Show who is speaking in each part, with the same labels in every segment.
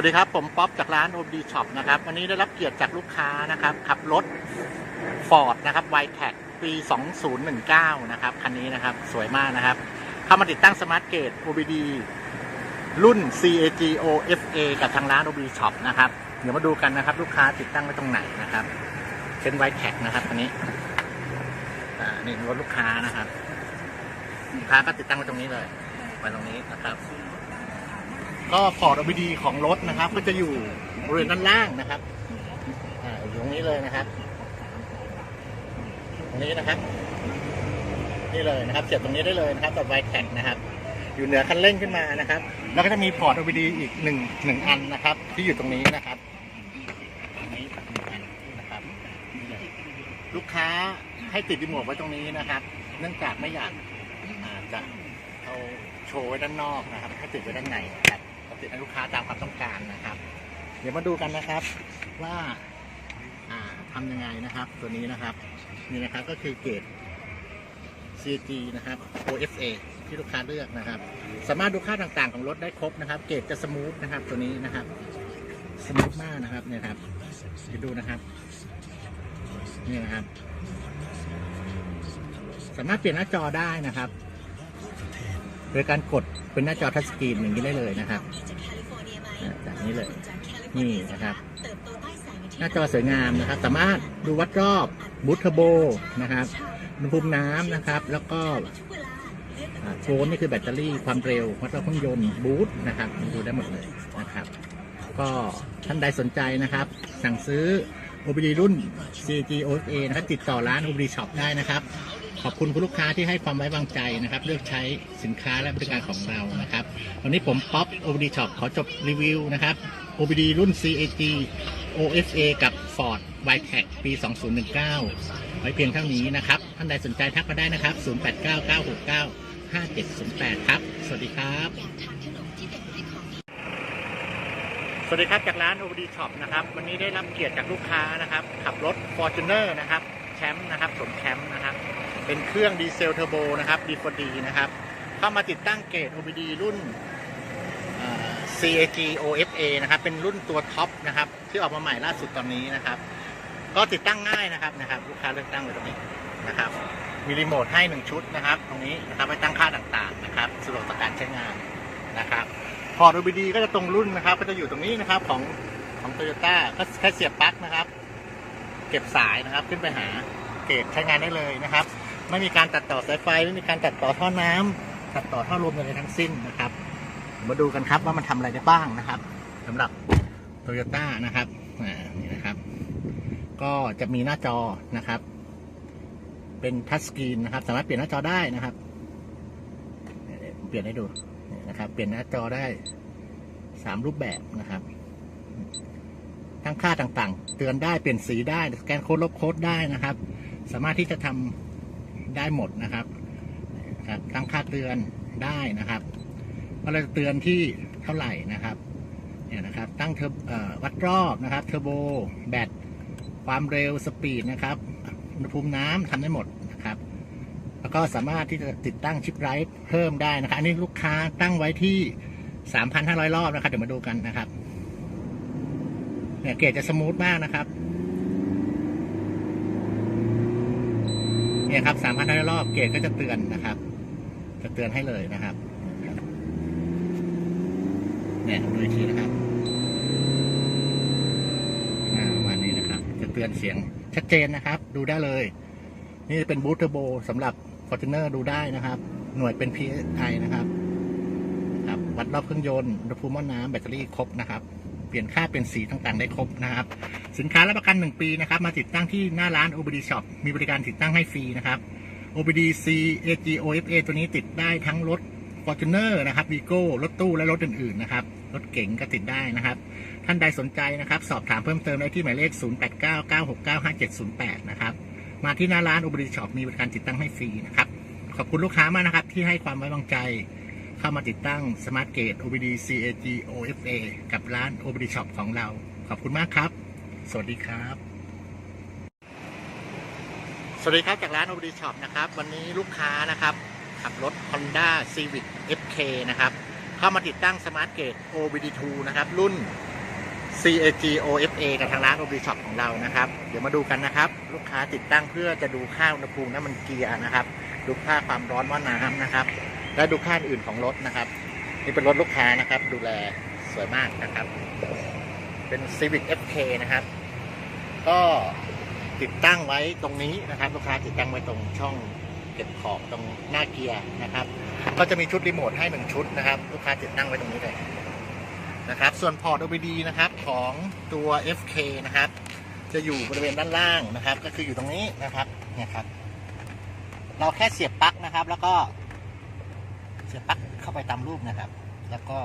Speaker 1: วัสดีครับ ผมป๊อปจากร้าน OBD Shop นะครับ วันนี้ได้รับเกียรติจากลูกค้านะครับ ขับรถ Ford นะครับ y t e c ปี 2019 นะครับ คันนี้นะครับ สวยมากนะครับ เข้ามาติดตั้งสมาร์ทเกต OBD รุ่น CAG OFA กับทางร้าน OBD Shop นะครับ เดี๋ยวมาดูกันนะครับ ลูกค้าติดตั้งไว้ตรงไหนนะครับเป็น y t e c นะครับคันนี้นี่รถลูกค้านะครับ ลูกค้าก็ติดตั้งไว้ตรงนี้เลยไว้ตรงนี้นะครับ ก็พอร์ต OBD ของรถนะครับ ก็จะอยู่บริเวณด้านล่างนะครับอ่าอยู่ตรงนี้เลยนะครับ ตรงนี้นะครับ นี่เลยนะครับ เสียบตรงนี้ได้เลยนะครับกับไวแท็กนะครับ อยู่เหนือคันเร่งขึ้นมานะครับ แล้วก็จะมีพอร์ต OBD อีกหนึ่งหนึ่งอันนะครับ ที่อยู่ตรงนี้นะครับตรงนี้หนึ่งอันนะครับนี่เลยลูกค้าให้ติดรีโมทไว้ตรงนี้นะครับ เนื่องจากไม่อยากอาจจะเอาโชว์ไว้ด้านนอกนะครับให้ติดไว้ด้านในนะครับ ติดให้ลูกค้าตามความต้องการนะครับ เดี๋ยวมาดูกันนะครับว่าอ่าทำยังไงนะครับ ตัวนี้นะครับนี่นะครับก็คือเกรด CG นะครับ OFA ที่ลูกค้าเลือกนะครับ สามารถดูค่าต่างๆของรถได้ครบนะครับ เกรดจะสมูทนะครับ ตัวนี้นะครับสมูทมากนะครับเนี่ยครับเดี๋ยวดูนะครับนี่นะครับ สามารถเปลี่ยนหน้าจอได้นะครับ โดยการกดเป็นหน้าจอทัชสกรีนอย่างนี้ได้เลยนะครับ อ่าแบบนี้เลย นี่นะครับ หน้าจอสวยงามนะครับ สามารถดูวัดรอบบูทเทอร์โบนะครับอุณหภูมิน้ำนะครับ แล้วก็โฟนนี่คือแบตเตอรี่ความเร็ววัดรอบเครื่องยนต์บูทนะครับดูได้หมดเลยนะครับ ก็ท่านใดสนใจนะครับ สั่งซื้อ OBD รุ่น c g o a นะครับ ติดต่อร้าน OBD Shop ได้นะครับ ขอบคุณคุณลูกค้าที่ให้ความไว้วางใจนะครับ เลือกใช้สินค้าและบริการของเรานะครับ วันนี้ผมป๊อป OBD Shop ขอจบรีวิวนะครับ OBD รุ่น CAG OFA กับ Ford y t e c ปี 2019 ไว้เพียงเท่านี้นะครับ ท่านใดสนใจทักมาได้นะครับ 0899695708 ครับ สวัสดีครับ สวัสดีครับจากร้าน OBD Shop นะครับ วันนี้ได้รับเกียรติจากลูกค้านะครับ ขับรถ Fortuner นะครับ แชมป์นะครับสมแชมป์นะครับ เป็นเครื่องดีเซลเทอร์โบนะครับ D4D นะครับ เข้ามาติดตั้งเกรด OBD รุ่น CAG OFA นะครับ เป็นรุ่นตัวท็อปนะครับ ที่ออกมาใหม่ล่าสุดตอนนี้นะครับ ก็ติดตั้งง่ายนะครับนะครับลูกค้าเลือกตั้งไว้ตรงนี้นะครับ มีรีโมทให้หนึ่งชุดนะครับ ตรงนี้นะครับไว้ตั้งค่าต่างๆนะครับสะดวกต่อการใช้งานนะครับพอร์ต OBD ก็จะตรงรุ่นนะครับ ก็จะอยู่ตรงนี้นะครับของของโตโยต้าก็แค่เสียบปลั๊กนะครับ เก็บสายนะครับขึ้นไปหาเกรดใช้งานได้เลยนะครับ ไม่มีการตัดต่อสายไฟ ไม่มีการตัดต่อท่อน้ำตัดต่อท่อลมอะไรทั้งสิ้นนะครับ มาดูกันครับว่ามันทำอะไรได้บ้างนะครับสำหรับโตโยต้านะครับนี่นะครับ ก็จะมีหน้าจอนะครับ เป็นทัชสกรีนนะครับ สามารถเปลี่ยนหน้าจอได้นะครับ เปลี่ยนให้ดูนี่นะครับ เปลี่ยนหน้าจอได้สามรูปแบบนะครับทั้งค่าต่างๆ เตือนได้เปลี่ยนสีได้ สแกนโค้ดลบโค้ดได้นะครับ สามารถที่จะทำ ได้หมดนะครับครับตั้งค่าเตือนได้นะครับว่าเราจะเตือนที่เท่าไหร่นะครับเนี่ยนะครับ ตั้งเทอร์วัดรอบนะครับเทอร์โบแบตความเร็วสปีดนะครับอุณหภูมิน้ำทำได้หมดนะครับ แล้วก็สามารถที่จะติดตั้งชิปไรฟ์เพิ่มได้นะครับอันนี้ลูกค้าตั้งไว้ที่ 3,500 รอบนะครับ เดี๋ยวมาดูกันนะครับเนี่ยเกรดจะสมูทมากนะครับ เนี่ยครับ3,500รอบเกรดก็จะเตือนนะครับ จะเตือนให้เลยนะครับ เนี่ยดูอีกทีนะครับประมาณนี้นะครับ จะเตือนเสียงชัดเจนนะครับ ดูได้เลย นี่เป็นบูทเทอร์โบสำหรับ Fortuner ดูได้นะครับ หน่วยเป็น PSI นะครับครับ วัดรอบเครื่องยนต์อุณหภูมิหม้อน้ำแบตเตอรี่ครบนะครับ เปลี่ยนค่าเปลี่ยนสีต่างๆ ได้ครบนะครับ สินค้ารับประกัน 1 ปีนะครับ มาติดตั้งที่หน้าร้าน OBD Shop มีบริการติดตั้งให้ฟรีนะครับ OBD C AG OFA ตัวนี้ติดได้ทั้งรถ Fortuner นะครับ Vigo รถตู้และรถอื่นๆนะครับ รถเก๋งก็ติดได้นะครับ ท่านใดสนใจนะครับ สอบถามเพิ่มเติมได้ที่หมายเลข 0899695708 นะครับ มาที่หน้าร้าน OBD Shop มีบริการติดตั้งให้ฟรีนะครับ ขอบคุณลูกค้ามากนะครับที่ให้ความไว้วางใจเข้ามาติดตั้ง Smart Gate OBD CAG OFA กับร้าน OBD Shop ของเรา ขอบคุณมากครับ สวัสดีครับ สวัสดีครับจากร้าน OBD Shop นะครับ วันนี้ลูกค้านะครับ ขับรถ Honda Civic FK นะครับ เข้ามาติดตั้ง Smart Gate OBD2 นะครับ รุ่น CAG OFA กับทางร้าน o b Shop ของเรานะครับ เดี๋ยวมาดูกันนะครับ ลูกค้าติดตั้งเพื่อจะดูค่าอุณหภูมิน้ำมันเกียร์นะครับ ดูค่าความร้อนหม้อน้ำนะครับ และดูค่าอื่นของรถนะครับ นี่เป็นรถลูกค้านะครับ ดูแลสวยมากนะครับ เป็น Civic FK นะครับ ก็ติดตั้งไว้ตรงนี้นะครับลูกค้าติดตั้งไว้ตรงช่องเก็บของตรงหน้าเกียร์นะครับ ก็จะมีชุดรีโมทให้หนึ่งชุดนะครับ ลูกค้าติดตั้งไว้ตรงนี้เลยนะครับ ส่วนพอร์ต OBD นะครับของตัว FK นะครับ จะอยู่บริเวณด้านล่างนะครับ ก็คืออยู่ตรงนี้นะครับเนี่ยครับ เราแค่เสียบปลั๊กนะครับ แล้วก็เสียบปลั๊กเข้าไปตามรูปนะครับ แล้วก็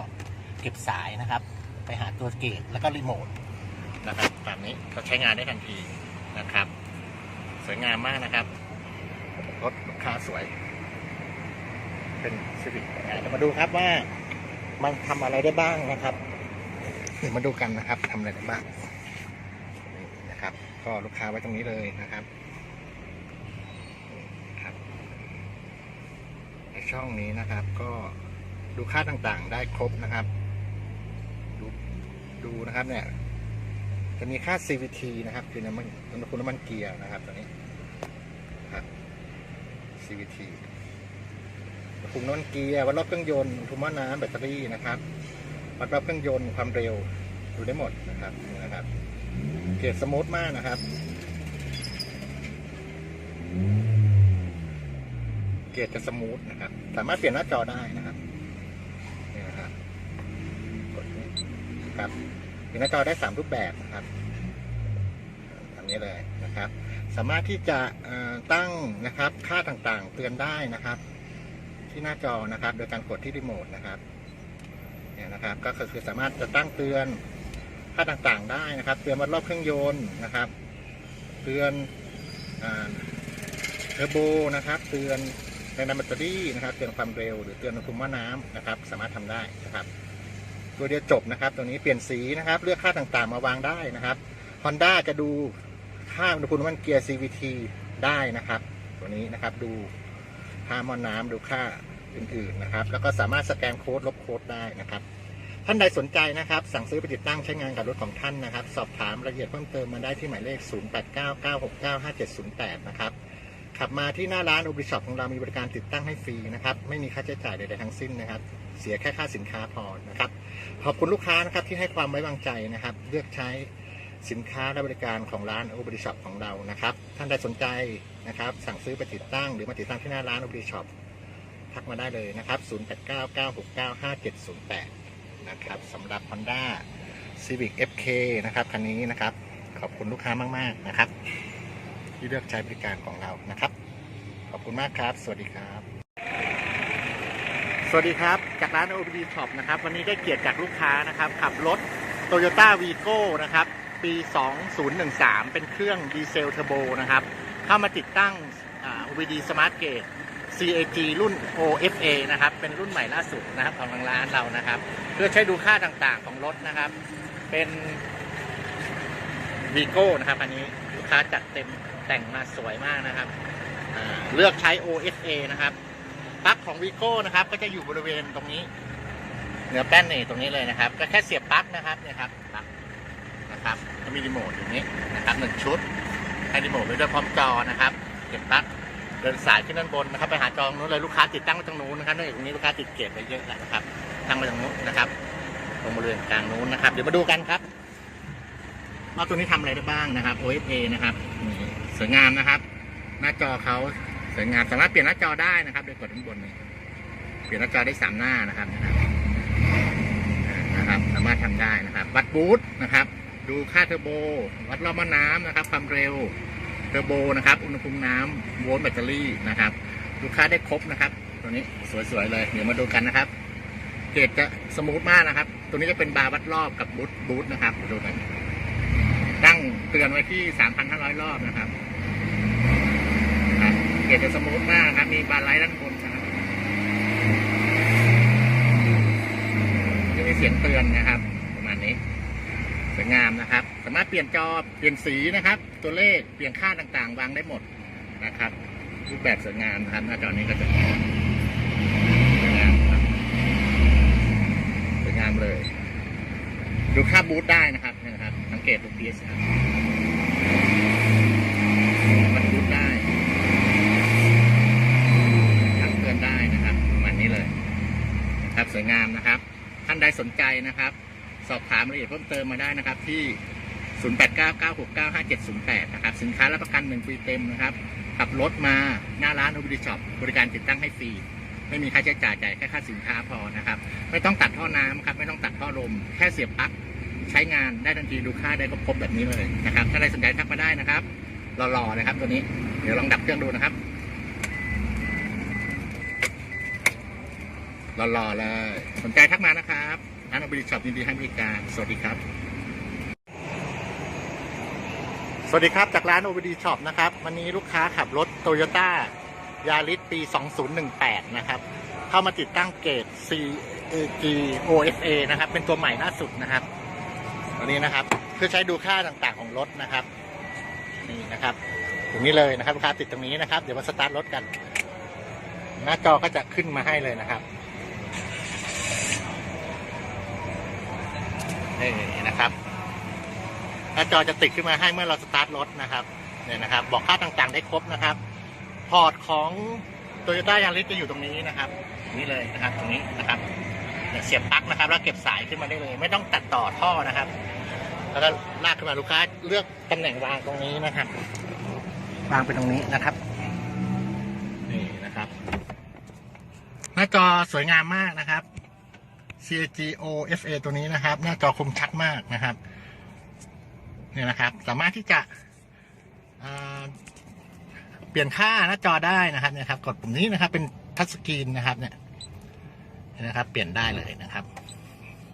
Speaker 1: เก็บสายนะครับ ไปหาตัวเกตแล้วก็รีโมท นะครับตามนี้ก็ใช้งานได้ทันทีนะครับ สวยงามมากนะครับรถลูกค้าสวย เป็นซีวิเดี๋ยวมาดูครับว่ามันทำอะไรได้บ้างนะครับเดี๋ยวมาดูกันนะครับทำอะไรได้บ้างนะครับ ก็ลูกค้าไว้ตรงนี้เลยนะครับนี่ครับในช่องนี้นะครับ ก็ดูค่าต่างๆ ได้ครบนะครับ ดูดูนะครับเนี่ย จะมีค่า CVT นะครับ คือน้ำมันอุณหภูมิน้ำมันเกียร์นะครับตัวนี้ครับ CVT อุณหภูมิน้ำมันเกียร์วัดรอบเครื่องยนต์อุณหภูมิหม้อน้ำแบตเตอรี่นะครับวัดรอบเครื่องยนต์ความเร็วดูได้หมดนะครับนะครับเกียรดสมูทมากนะครับ เกียรดจะสมูทนะครับ สามารถเปลี่ยนหน้าจอได้นะครับนี่นะครับกดนี้ครับ หน้าจอได้สามรูปแบบนะครับทำนี้เลยนะครับ สามารถที่จะตั้งนะครับค่าต่างๆ เตือนได้นะครับ ที่หน้าจอนะครับ โดยการกดที่รีโมทนะครับเนี่ยนะครับ ก็คือสามารถจะตั้งเตือนค่าต่างๆได้นะครับ เตือนวัดรอบเครื่องยนต์นะครับ เตือนเทอร์โบนะครับ เตือนแรงดันแบตเตอรี่นะครับ เตือนความเร็ว หรือเตือนอุณหภูมิน้ำนะครับ สามารถทำได้นะครับ ตัวเดียวจบนะครับ ตัวนี้เปลี่ยนสีนะครับ เลือกค่าต่างๆมาวางได้นะครับ Honda จะดูค่าอุณหภูมิน้ำมันเกียร์ CVT ได้นะครับ ตัวนี้นะครับดูค่าหม้อน้ำดูค่าอื่นๆนะครับ แล้วก็สามารถสแกนโค้ดลบโค้ดได้นะครับ ท่านใดสนใจนะครับ สั่งซื้อไปติดตั้งใช้งานกับรถของท่านนะครับ สอบถามรายละเอียดเพิ่มเติมมาได้ที่หมายเลข 0899695708 นะครับขับมาที่หน้าร้าน o b ิช็อปของเรามีบริการติดตั้งให้ฟรีนะครับ ไม่มีค่าใช้จ่ายใดๆทั้งสิ้นนะครับ เสียแค่ค่าสินค้าพอนะครับ ขอบคุณลูกค้านะครับที่ให้ความไว้วางใจนะครับ เลือกใช้สินค้าและบริการของร้าน o b ิช็อปของเรานะครับ ท่านใดสนใจนะครับ สั่งซื้อไปติดตั้งหรือมาติดตั้งที่หน้าร้าน o b ิช็อปทักมาได้เลยนะครับ 0899695708 นะครับสำหรับ Honda Civic FK นะครับคันนี้นะครับ ขอบคุณลูกค้ามาก ๆ นะครับ ที่เลือกใช้บริการของเรานะครับ ขอบคุณมากครับ สวัสดีครับ วัสดีครับ จากร้าน OBD Shop นะครับ วันนี้ได้เกียรติจากลูกค้านะครับ ขับรถ Toyota Vigo นะครับ ปี 2013 เป็นเครื่องดีเซลเทอร์โบนะครับ เข้ามาติดตั้ง OBD Smart Gate CAG รุ่น OFA นะครับ เป็นรุ่นใหม่ล่าสุดนะครับของทางร้านเรานะครับ เพื่อใช้ดูค่าต่างๆของรถนะครับ เป็น Vigo นะครับ อันนี้ลูกค้าจัดเต็มแต่งมาสวยมากนะครับ เลือกใช้ OFA นะครับ ปลั๊กของ Vigo นะครับก็จะอยู่บริเวณตรงนี้ เหนือแป้นนี่ตรงนี้เลยนะครับ ก็แค่เสียบปลั๊กนะครับเนี่ยครับปลั๊กนะครับจะมีรีโมทอย่างนี้นะครับหนึ่งชุดให้รีโมทไว้ด้วยพร้อมจอนะครับเก็บปลั๊กเดินสายขึ้นด้านบนนะครับ ไปหาจองนู้นเลยลูกค้าติดตั้งไว้ตรงนู้นนะครับเนื่องจากตรงนี้ลูกค้าติดเก็บไปเยอะแล้วนะครับตั้งไว้ตรงนู้นนะครับตรงบริเวณกลางนู้นนะครับ เดี๋ยวมาดูกันครับว่าตัวนี้ทำอะไรได้บ้างนะครับ OFA นะครับสวยงามนะครับ หน้าจอเขา สวยงามสามารถเปลี่ยนหน้าจอได้นะครับ โดยกดข้างบนนี้เปลี่ยนหน้าจอได้สามหน้านะครับนะครับ สามารถทำได้นะครับวัดบูทนะครับ ดูค่าเทอร์โบ วัดรอบม้น้ำนะครับ ความเร็วเทอร์โบนะครับ อุณหภูมิน้ำโวลต์แบตเตอรี่นะครับ ดูค่าได้ครบนะครับ ตัวนี้สวยๆเลย เดี๋ยวมาดูกันนะครับเกรดจะสมูทมากนะครับ ตัวนี้จะเป็นบาร์วัดรอบกับบูทบูทนะครับดูกันตั้งเตือนไว้ที่ 3,500 รอบนะครับครับ เกรดจะสมูทมากครับมีบาร์ไลท์ด้านบนนะครับจะมีเสียงเตือนนะครับ ประมาณนี้สวยงามนะครับ สามารถเปลี่ยนจอ เปลี่ยนสีนะครับ ตัวเลข เปลี่ยนค่าต่างๆ วางได้หมดนะครับ รูปแบบสวยงามนะครับหน้าจอนี้ก็จะสวยงามครับสวยงามเลย ดูค่าบูทได้นะครับนะครับ สังเกตดู PS ครับมันบูทได้ทักเตือนได้นะครับประมาณนี้เลย นะครับสวยงามนะครับ ท่านใดสนใจนะครับ สอบถามรายละเอียดเพิ่มเติมมาได้นะครับ ที่ 0899695708 นะครับ สินค้ารับประกัน1ปีเต็มนะครับ ขับรถมาหน้าร้าน o b d Shop บริการติดตั้งให้ฟรีไม่มีค่าใช้จ่ายจ่ายแค่ค่าสินค้าพอนะครับ ไม่ต้องตัดท่อน้ำครับ ไม่ต้องตัดท่อลม แค่เสียบปลั๊กใช้งานได้ทันทีดูค่าได้ก็ครบแบบนี้เลยนะครับ ถ้าใครสนใจทักมาได้นะครับรอๆเลยครับตัวนี้ เดี๋ยวลองดับเครื่องดูนะครับ รอๆเลย สนใจทักมานะครับร้าน o b d Shop ยินดีให้บริการ สวัสดีครับ สวัสดีครับ จากร้าน OBD Shop นะครับ วันนี้ลูกค้าขับรถ Toyota Yaris ปี 2018 นะครับ เข้ามาติดตั้งเกต CAG OFA นะครับ เป็นตัวใหม่ล่าสุดนะครับวันนี้นะครับ เพื่อใช้ดูค่าต่างๆของรถนะครับ นี่นะครับ ตรงนี้เลยนะครับ ลูกค้าติดตรงนี้นะครับ เดี๋ยวมาสตาร์ทรถกัน หน้าจอก็จะขึ้นมาให้เลยนะครับ นี่นะครับหน้าจอจะติดขึ้นมาให้เมื่อเราสตาร์ทรถนะครับเนี่ยนะครับ บอกค่าต่างๆได้ครบนะครับ พอร์ตของ Toyota Yaris จะอยู่ตรงนี้นะครับนี่เลยนะครับ ตรงนี้นะครับเสียบปลั๊กนะครับ แล้วเก็บสายขึ้นมาได้เลย ไม่ต้องตัดต่อท่อนะครับ แล้วก็ลากขึ้นมาลูกค้าเลือกตำแหน่งวางตรงนี้นะครับวางไปตรงนี้นะครับนี่นะครับหน้าจอสวยงามมากนะครับ CAG OFA ตัวนี้นะครับ หน้าจอคมชัดมากนะครับ เนี่ยนะครับ สามารถที่จะเปลี่ยนค่าหน้าจอได้นะครับเนี่ยครับ กดปุ่มนี้นะครับ เป็นทัชสกรีนนะครับ เนี่ยนะครับ เปลี่ยนได้เลยนะครับ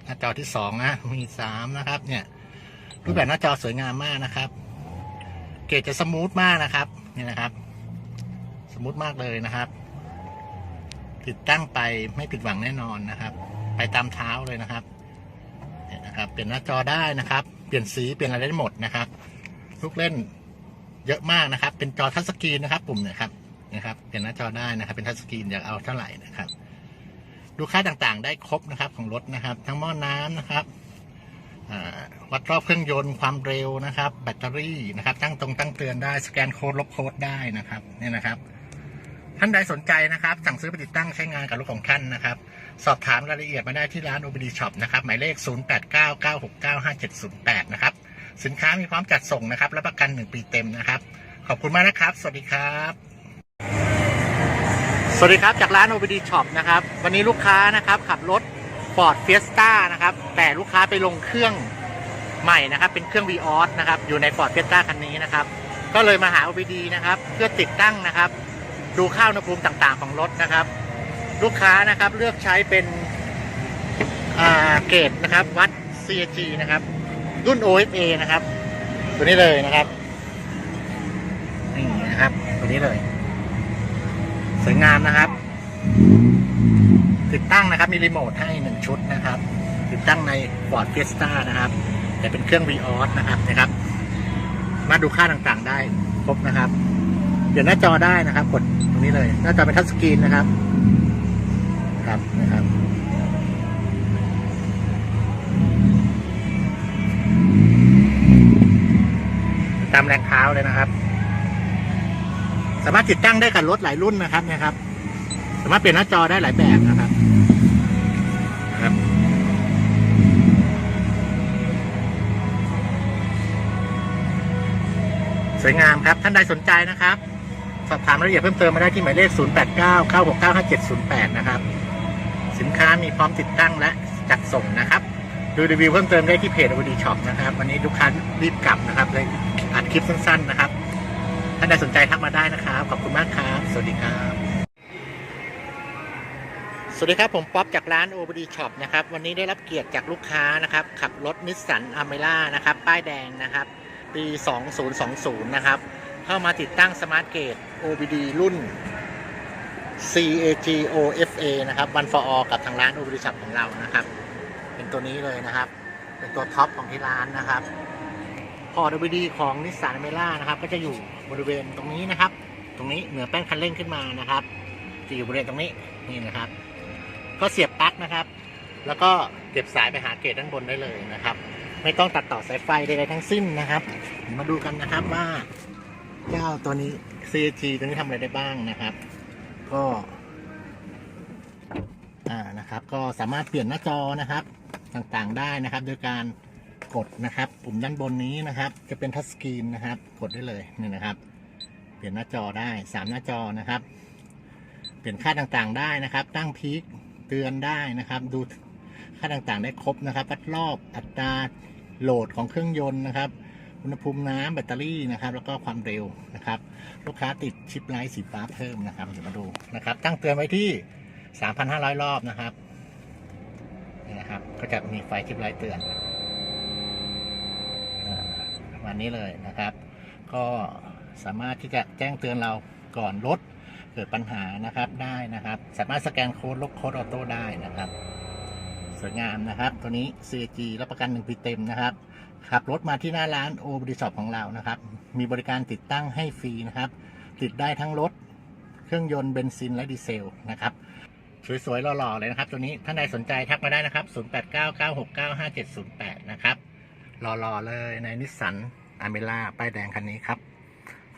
Speaker 1: หน้าจอที่สองนะมีสามนะครับ เนี่ย รูปแบบหน้าจอสวยงามมากนะครับ เกจจะสมูทมากนะครับเนี่ยนะครับ สมูทมากเลยนะครับ ติดตั้งไปไม่ผิดหวังแน่นอนนะครับ ไปตามเท้าเลยนะครับเนี่ยนะครับ เปลี่ยนหน้าจอได้นะครับ เปลี่ยนสีเปลี่ยนอะไรได้หมดนะครับ ลูกเล่นเยอะมากนะครับ เป็นจอทัชสกรีนนะครับ ปุ่มเนี่ยครับนะครับ เปลี่ยนหน้าจอได้นะครับ เป็นทัชสกรีนอยากเอาเท่าไหร่นะครับดูค่าต่างๆ ได้ครบนะครับของรถนะครับ ทั้งหม้อน้ำนะครับวัดรอบเครื่องยนต์ความเร็วนะครับ แบตเตอรี่นะครับ ตั้งตรงตั้งเตือนได้สแกนโค้ดลบโค้ดได้นะครับเนี่ยนะครับ ท่านใดสนใจนะครับ สั่งซื้อไปติดตั้งใช้งานกับรถของท่านนะครับ สอบถามรายละเอียดมาได้ที่ร้าน OBD Shop นะครับหมายเลข 0899695708 นะครับ สินค้ามีพร้อมจัดส่งนะครับรับประกัน 1 ปีเต็มนะครับ ขอบคุณมากนะครับ สวัสดีครับ สวัสดีครับจากร้าน OBD Shop นะครับ วันนี้ลูกค้านะครับขับรถ Ford Fiesta นะครับ แต่ลูกค้าไปลงเครื่องใหม่นะครับ เป็นเครื่อง v ีออสนะครับ อยู่ใน Ford Fiesta คันนี้นะครับ ก็เลยมาหา OBD นะครับ เพื่อติดตั้งนะครับ ดูค่าอุณหภูมิต่างๆ ของรถนะครับ ลูกค้านะครับเลือกใช้เป็นอ่าเกรดนะครับ วัด CAG นะครับ รุ่น OFA นะครับ ตัวนี้เลยนะครับนี่นะครับตัวนี้เลย สวยงามนะครับ ติดตั้งนะครับมีรีโมทให้หนึ่งชุดนะครับ ติดตั้งใน Ford Fiesta นะครับ แต่เป็นเครื่อง v ีออสนะครับนะครับ มาดูค่าต่างๆได้ครบนะครับ เปลี่ยนหน้าจอได้นะครับ กดตรงนี้เลย หน้าจอเป็นทัชสกรีนนะครับ ครับนะครับตามแรงเท้าเลยนะครับ สามารถติดตั้งได้กับรถหลายรุ่นนะครับนะครับ สามารถเปลี่ยนหน้าจอได้หลายแบบนะครับนะครับสวยงามครับ ท่านใดสนใจนะครับ สอบถามรายละเอียดเพิ่มเติมมาได้ที่หมายเลข 0899695708 นะครับ สินค้ามีพร้อมติดตั้งและจัดส่งนะครับดูรีวิวเพิ่มเติมได้ที่เพจ o ดีช็อปนะครับวันนี้ลูกค้ารีบกลับนะครับเลยอัดคลิปสั้นๆนะครับท่าใดสนใจทักมาได้นะครับ ขอบคุณมากครับ สวัสดีครับ สวัสดีครับผมป๊อปจากร้าน o ดีช็อปนะครับวันนี้ได้รับเกียรติจากลูกค้านะครับ ขับรถนิสสันอเมร่านะครับ ป้ายแดงนะครับ ปี 2020 นะครับ เข้ามาติดตั้งสมาร์ทเกต OBD รุ่น CAG OFA นะครับ One for All กับทางร้าน OBD Shop ของเรานะครับ เป็นตัวนี้เลยนะครับ เป็นตัวท็อปของที่ร้านนะครับพอร์ต OBD ของนิสสันเมร่านะครับ ก็จะอยู่บริเวณตรงนี้นะครับ ตรงนี้เหนือแป้นคันเร่งขึ้นมานะครับ จะอยู่บริเวณตรงนี้นี่นะครับ ก็เสียบปลั๊กนะครับ แล้วก็เก็บสายไปหาเกตด้านบนได้เลยนะครับ ไม่ต้องตัดต่อสายไฟใดๆทั้งสิ้นนะครับ มาดูกันนะครับว่า เจ้าตัวนี้ CG ตัวนี้ทำอะไรได้บ้างนะครับ ก็อ่านะครับ ก็สามารถเปลี่ยนหน้าจอนะครับต่างๆได้นะครับ โดยการกดนะครับ ปุ่มด้านบนนี้นะครับ จะเป็นทัชสกรีนนะครับ กดได้เลยนี่นะครับ เปลี่ยนหน้าจอได้สามหน้าจอนะครับ เปลี่ยนค่าต่างๆได้นะครับ ตั้งพีคเตือนได้นะครับ ดูค่าต่างๆได้ครบนะครับวัดรอบอัตราโหลดของเครื่องยนต์นะครับ อุณหภูมิน้ำแบตเตอรี่นะครับ แล้วก็ความเร็วนะครับ ลูกค้าติดชิปไลท์สีฟ้าเพิ่มนะครับเดี๋ยวมาดูนะครับ ตั้งเตือนไว้ที่ 3,500 รอบนะครับนี่นะครับ ก็จะมีไฟชิปไลท์เตือนวันนี้เลยนะครับ ก็สามารถที่จะแจ้งเตือนเราก่อนรถเกิดปัญหานะครับได้นะครับ สามารถสแกนโค้ดลบโค้ดออโต้ได้นะครับ สวยงามนะครับ ตัวนี้ CG รับประกัน1ปีเต็มนะครับ ขับรถมาที่หน้าร้านโอบริช็อปของเรานะครับ มีบริการติดตั้งให้ฟรีนะครับ ติดได้ทั้งรถ เครื่องยนต์เบนซินและดีเซลนะครับสวยๆหล่อๆเลยนะครับ ตัวนี้ท่านใดสนใจทักมาได้นะครับ 0899695708 นะครับหล่อๆเลยในนิสสันอเมล่าป้ายแดงคันนี้ครับ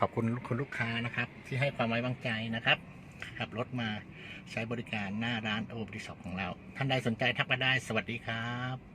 Speaker 1: ขอบคุณคุณลูกค้านะครับ ที่ให้ความไว้วางใจนะครับ ขับรถมาใช้บริการหน้าร้านโอบริช็อปของเรา ท่านใดสนใจทักมาได้ สวัสดีครับ